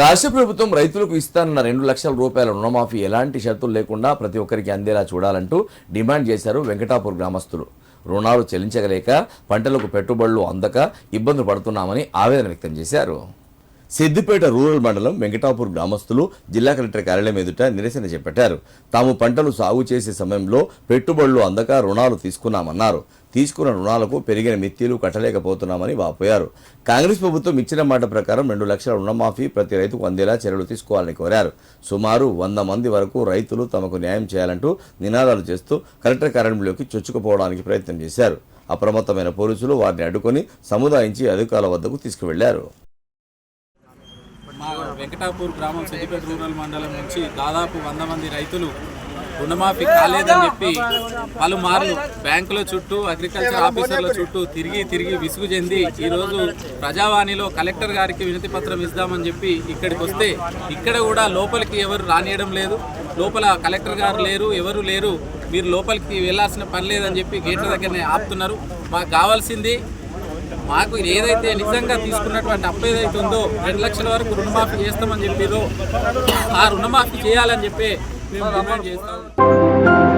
రాష్ట్ర ప్రభుత్వం రైతులకు ఇస్తానన్న రెండు లక్షల రూపాయల రుణమాఫీ ఎలాంటి షరతులు లేకుండా ప్రతి ఒక్కరికి అందేలా చూడాలంటూ డిమాండ్ చేశారు వెంకటాపూర్ గ్రామస్తులు. రుణాలు చెల్లించగలేక పంటలకు పెట్టుబడులు అందక ఇబ్బందులు పడుతున్నామని ఆవేదన వ్యక్తం చేశారు. సిద్దిపేట రూరల్ మండలం వెంకటాపూర్ గ్రామస్తులు జిల్లా కలెక్టర్ కార్యాలయం ఎదుట నిరసన చేపట్టారు. తాము పంటలు సాగు చేసే సమయంలో పెట్టుబడులు అందక రుణాలు తీసుకున్నామన్నారు. తీసుకున్న రుణాలకు పెరిగిన మిత్తిలు కట్టలేకపోతున్నామని వాపోయారు. కాంగ్రెస్ ప్రభుత్వం ఇచ్చిన మాట ప్రకారం రెండు లక్షల రుణమాఫీ ప్రతి రైతుకు అందేలా చర్యలు తీసుకోవాలని కోరారు. సుమారు వంద మంది వరకు రైతులు తమకు న్యాయం చేయాలంటూ నినాదాలు చేస్తూ కలెక్టర్ కార్యాలయంలోకి చొచ్చుకుపోవడానికి ప్రయత్నం చేశారు. అప్రమత్తమైన పోలీసులు వారిని అడ్డుకొని సముదాయించి అధికారుల వద్దకు తీసుకువెళ్ళారు. వెంకటాపూర్ గ్రామం సిద్దిపేట రూరల్ మండలం నుంచి దాదాపు వంద మంది రైతులు రుణమాఫీ కాలేదని చెప్పి పలుమార్లు బ్యాంకుల చుట్టూ అగ్రికల్చర్ ఆఫీసర్ల చుట్టూ తిరిగి తిరిగి విసుగు చెంది ఈరోజు ప్రజావాణిలో కలెక్టర్ గారికి వినతి పత్రం ఇద్దామని చెప్పి ఇక్కడికి వస్తే ఇక్కడ కూడా లోపలికి ఎవరు రానియడం లేదు. లోపల కలెక్టర్ గారు లేరు ఎవరు లేరు. మీరు లోపలికి వెళ్ళాల్సిన పని లేదని చెప్పి గేట్ల దగ్గరనే ఆపుతున్నారు. మాకు కావాల్సింది మాకు ఏదైతే నిజంగా తీసుకున్నటువంటి అప్పు ఏదైతే ఉందో రెండు లక్షల వరకు రుణమాఫీ చేస్తామని చెప్పిరో ఆ రుణమాఫీ చేయాలని చెప్పి మేము డిమాండ్ చేస్తాం